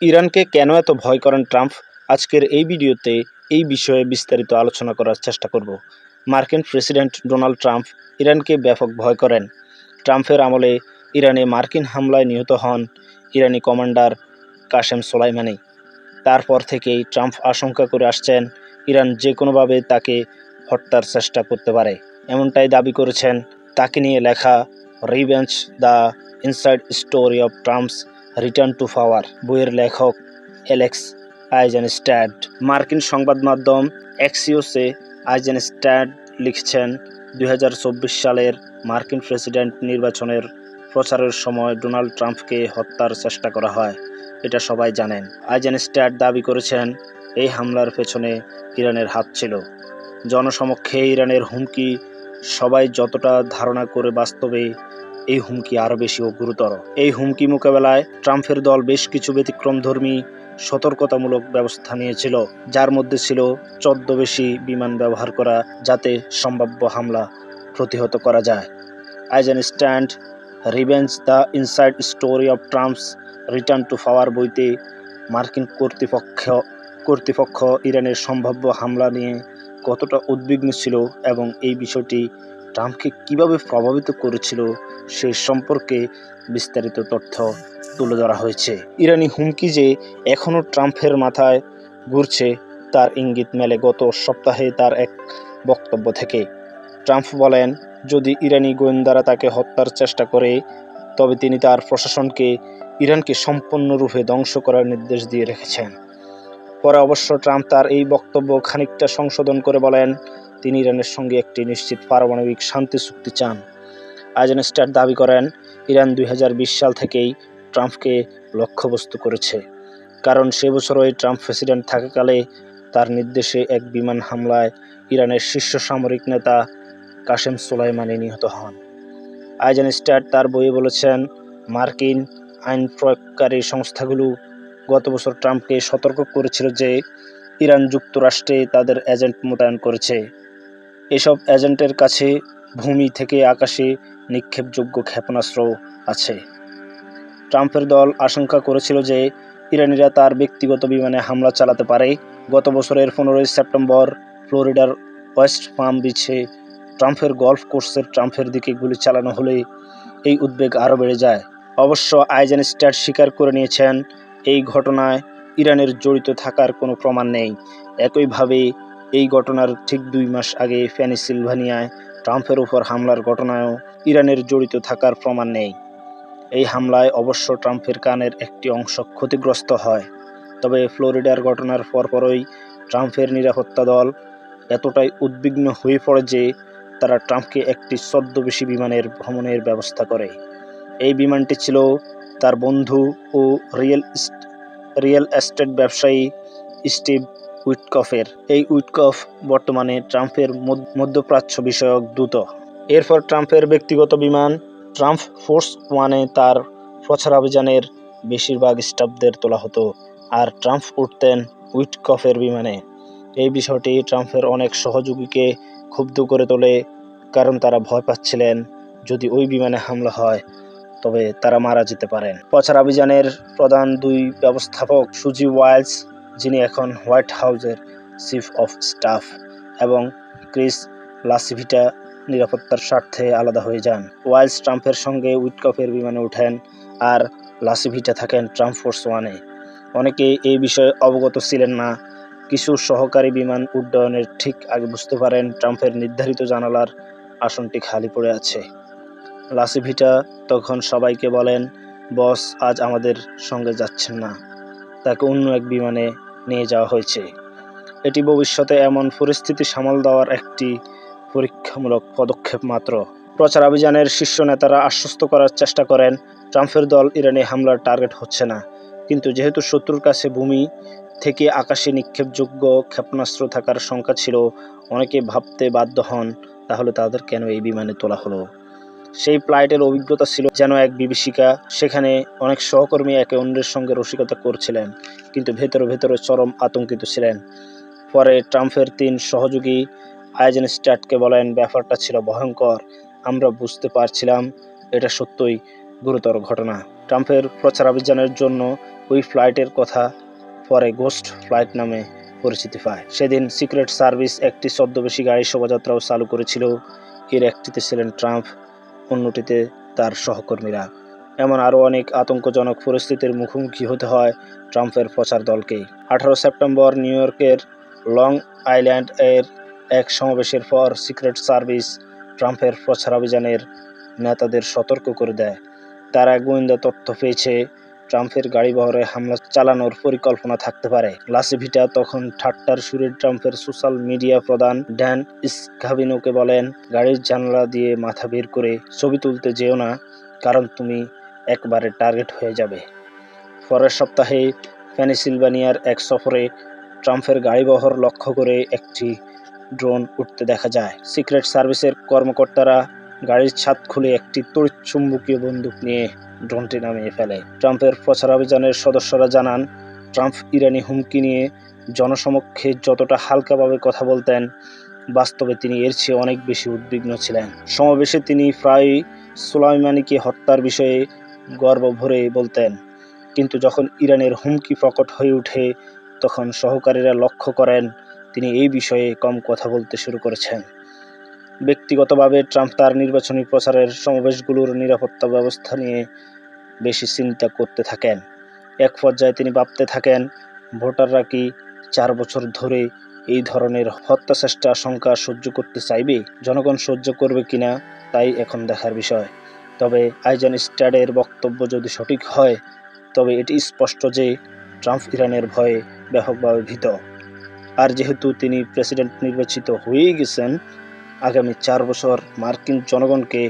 ইরানকে কেন এত ভয় করেন ট্রাম্প? আজকের এই ভিডিওতে এই বিষয়ে বিস্তারিত আলোচনা করার চেষ্টা করব। মার্কিন প্রেসিডেন্ট ডোনাল্ড ট্রাম্প ইরানকে ব্যাপক ভয় করেন। ট্রাম্পের আমলে ইরানে মার্কিন হামলায় নিহত হন ইরানি কমান্ডার কাশেম সোলাইমানি। তারপর থেকেই ট্রাম্প আশঙ্কা করে আসছেন, ইরান যে কোনোভাবে তাকে হত্যার চেষ্টা করতে পারে। এমনটাই দাবি করেছেন। তাকে নিয়ে লেখা revenge the inside story of Trump's return to power বইয়ের লেখক অ্যালেক্স আইজেনস্ট্যাড মার্কিন সংবাদ মাধ্যম এক্সিওসে আইজেনস্ট্যাড লিখছেন দু হাজার চব্বিশ সালের মার্কিন প্রেসিডেন্ট নির্বাচনের প্রচারের সময় ডোনাল্ড ট্রাম্পকে হত্যার চেষ্টা করা হয়, এটা সবাই জানেন। আইজেনস্ট্যাড দাবি করেছেন, এই হামলার পেছনে ইরানের হাত ছিল। জনসমক্ষে ইরানের হুমকি সবাই যতটা ধারণা করে বাস্তবে এই হুমকি আরও বেশি ও গুরুতর। এই হুমকি মোকাবেলায় ট্রাম্পের দল বেশ কিছু ব্যতিক্রমধর্মী, সতর্কতামূলক ব্যবস্থা নিয়েছিল, যার মধ্যে ছিল চোদ্দ বেশি বিমান ব্যবহার করা যাতে সম্ভাব্য হামলা প্রতিহত করা যায়। Isenstadt, revenge the inside story of Trump's return to power বইতে মার্কিন কর্তৃপক্ষ কর্তৃপক্ষ ইরানের সম্ভাব্য হামলা নিয়ে কতটা উদ্বিগ্ন ছিল এবং এই বিষয়টি ট্রাম্পকে কীভাবে প্রভাবিত করেছিল সে সম্পর্কে বিস্তারিত তথ্য তুলে ধরা হয়েছে। ইরানি হুমকি যে এখনও ট্রাম্পের মাথায় ঘুরছে, তার ইঙ্গিত মেলে গত সপ্তাহে তার এক বক্তব্য থেকে। ট্রাম্প বলেন, যদি ইরানি গোয়েন্দারা তাকে হত্যার চেষ্টা করে, তবে তিনি তার প্রশাসনকে ইরানকে সম্পূর্ণরূপে ধ্বংস করার নির্দেশ দিয়ে রেখেছেন। পরে অবশ্য ট্রাম্প তার এই বক্তব্য খানিকটা সংশোধন করে বলেন তিনি ইরানের সঙ্গে একটি নিশ্চিত পারমাণবিক শান্তি চুক্তি চান। আইজেনস্টার দাবি করেন, ইরান দুই হাজার বিশ সাল থেকেই ট্রাম্পকে লক্ষ্যবস্তু করেছে। কারণ সে বছরই ট্রাম্প প্রেসিডেন্ট থাকাকালে তার নির্দেশে এক বিমান হামলায় ইরানের শীর্ষ সামরিক নেতা কাশেম সোলাইমানি নিহত হন। আইজেনস্টার তার বইয়ে বলেছেন, মার্কিন আইন প্রয়োগকারী সংস্থাগুলো গত বছর ট্রাম্পকে সতর্ক করেছিল যে, ইরান যুক্তরাষ্ট্রে তাদের এজেন্ট মোতায়েন করেছে। এসব এজেন্টের কাছে ভূমি থেকে আকাশে নিক্ষেপযোগ্য ক্ষেপণাস্ত্র আছে। ট্রাম্পের দল আশঙ্কা করেছিল যে ইরানিরা তার ব্যক্তিগত বিমানে হামলা চালাতে পারে। গত বছরের পনেরোই সেপ্টেম্বর ফ্লোরিডার ওয়েস্ট পাম বিচে ট্রাম্পের গল্ফ কোর্সের ট্রাম্পের দিকে গুলি চালানো হলে এই উদ্বেগ আরও বেড়ে যায়। অবশ্য আইজেন স্ট্যাট স্বীকার করে নিয়েছেন, এই ঘটনায় ইরানের জড়িত থাকার কোনো প্রমাণ নেই। একইভাবে এই ঘটনার ঠিক দুই মাস আগে পেনিসিলভানিয়ায় ট্রাম্পের উপর হামলার ঘটনায়ও ইরানের জড়িত থাকার প্রমাণ নেই। এই হামলায় অবশ্য ট্রাম্পের কানের একটি অংশ ক্ষতিগ্রস্ত হয়, তবে ফ্লোরিডার ঘটনার পরপরই ট্রাম্পের নিরাপত্তা দল এতটাই উদ্বিগ্ন হয়ে পড়ে যে তারা ট্রাম্পকে একটি ছদ্মবেশী বিমানের ভ্রমণের ব্যবস্থা করে। এই বিমানটি ছিল তার বন্ধু ও রিয়েল রিয়েল এস্টেট ব্যবসায়ী স্টিভ উইটকফের। এই উইটকফ বর্তমানে ট্রাম্পের মধ্যপ্রাচ্য বিষয়ক দূত। এরপর ট্রাম্পের ব্যক্তিগত বিমান ট্রাম্প ফোর্স ওয়ানে তার প্রচারাভিযানের বেশিরভাগ স্টাফদের তোলা হতো আর ট্রাম্প উঠতেন উইটকফের বিমানে। এই বিষয়টি ট্রাম্পের অনেক সহযোগীকে ক্ষুব্ধ করে তোলে, কারণ তারা ভয় পাচ্ছিলেন যদি ওই বিমানে হামলা হয়, তবে তারা মারা যেতে পারেন। প্রচারাভিযানের প্রধান দুই ব্যবস্থাপক সুজি ওয়াইলস যিনি এখন হোয়াইট হাউসের চিফ অফ স্টাফ এবং ক্রিস লাসিভিটা নিরাপত্তার স্বার্থে আলাদা হয়ে যান। ওয়াইলস ট্রাম্পের সঙ্গে উইটকফের বিমানে ওঠেন আর লাসিভিটা থাকেন ট্রাম্প ফোর্স ওয়ানে। অনেকে এই বিষয়ে অবগত ছিলেন না। কিছু সহকারী বিমান উড্ডয়নের ঠিক আগে বুঝতে পারেন ট্রাম্পের নির্ধারিত জানালার আসনটি খালি পড়ে আছে। লাসিভিটা তখন সবাইকে বলেন, বস, আজ আমাদের সঙ্গে যাচ্ছেন না। তাকে অন্য এক বিমানে নিয়ে যাওয়া হয়েছে। এটি ভবিষ্যতে এমন পরিস্থিতি সামাল দেওয়ার একটি পরীক্ষামূলক পদক্ষেপ মাত্র। প্রচার অভিযানের শীর্ষ নেতারা আশ্বস্ত করার চেষ্টা করেন, ট্রাম্পের দল ইরানে হামলার টার্গেট হচ্ছে না। কিন্তু যেহেতু শত্রুর কাছে ভূমি থেকে আকাশে নিক্ষেপযোগ্য ক্ষেপণাস্ত্র থাকার সংখ্যা ছিল, অনেকে ভাবতে বাধ্য হন, তাহলে তাদের কেন এই বিমানে তোলা হলো? সেই ফ্লাইটের অভিজ্ঞতা ছিল যেন এক বিভীষিকা। সেখানে অনেক সহকর্মী একে অন্যের সঙ্গে রসিকতা করছিলেন, কিন্তু ভেতরে ভেতরে চরম আতঙ্কিত ছিলেন। পরে ট্রাম্পের তিন সহযোগী আইজেন স্ট্যাটকে বলেন, ব্যাপারটা ছিল ভয়ঙ্কর। আমরা বুঝতে পারছিলাম এটা সত্যই গুরুতর ঘটনা। ট্রাম্পের প্রচারাভিযানের জন্য ওই ফ্লাইটের কথা পরে গোস্ট ফ্লাইট নামে পরিচিতি পায়। সেদিন সিক্রেট সার্ভিস একটি ছদ্মবেশী গাড়ি শোভাযাত্রাও চালু করেছিল। এর একটিতে ছিলেন ট্রাম্প। অন্যটিতে তার সহকর্মীরা। এমন আরও অনেক আতঙ্কজনক পরিস্থিতির মুখোমুখি হতে হয় ট্রাম্পের প্রচার দলকে। আঠারো সেপ্টেম্বর নিউ ইয়র্কের লং আইল্যান্ড এর এক সমাবেশের পর সিক্রেট সার্ভিস ট্রাম্পের প্রচার অভিযানের নেতাদের সতর্ক করে দেয়। তারা গোয়েন্দা তথ্য পেয়েছে ট্রাম্পের গাড়িবহরে হামলা চালানোর পরিকল্পনা থাকতে পারে। লাসিভিটা তখন ঠাট্টার সুরে ট্রাম্পের সোশ্যাল মিডিয়া প্রধান ড্যান স্কাভিনোকে বলেন, গাড়ির জানলা দিয়ে মাথা বের করে ছবি তুলতে যেও না, কারণ তুমি একবারে টার্গেট হয়ে যাবে। পরের সপ্তাহে পেনিসিলভানিয়ার এক সফরে ট্রাম্পের গাড়িবহর লক্ষ্য করে একটি ড্রোন উঠতে দেখা যায়। সিক্রেট সার্ভিসের কর্মকর্তারা গাড়ির ছাদ খুলে একটি তড়িৎচুম্বকীয় বন্দুক নিয়ে ড্রোনটি নামিয়ে ফেলে। ট্রাম্পের প্রচারাভিযানের সদস্যরা জানান, ট্রাম্প ইরানি হুমকি নিয়ে জনসমক্ষে যতটা হালকাভাবে কথা বলতেন, বাস্তবে তিনি এর চেয়ে অনেক বেশি উদ্বিগ্ন ছিলেন। সমাবেশে তিনি প্রায়ই সুলাইমানিকে হত্যার বিষয়ে গর্ব ভরে বলতেন। কিন্তু যখন ইরানের হুমকি প্রকট হয়ে ওঠে, তখন সহকারীরা লক্ষ্য করেন, তিনি এই বিষয়ে কম কথা বলতে শুরু করেছেন। ব্যক্তিগতভাবে ট্রাম্প তার নির্বাচনী প্রচারের সমাবেশগুলোর নিরাপত্তা ব্যবস্থা নিয়ে বেশি চিন্তা করতে থাকেন। এক পর্যায়ে তিনি ভাবতে থাকেন, ভোটাররা কি চার বছর ধরে এই ধরনের হত্যা চেষ্টা আশঙ্কা সহ্য করতে চাইবে? জনগণ সহ্য করবে কিনা, তাই এখন দেখার বিষয়। তবে আইজান স্ট্যাডের বক্তব্য যদি সঠিক হয়, তবে এটি স্পষ্ট যে ট্রাম্প ইরানের ভয়ে ব্যাপকভাবে ভীত। আর যেহেতু তিনি প্রেসিডেন্ট নির্বাচিত হয়েই গেছেন আগামী চার বছর মার্কিন জনগণকে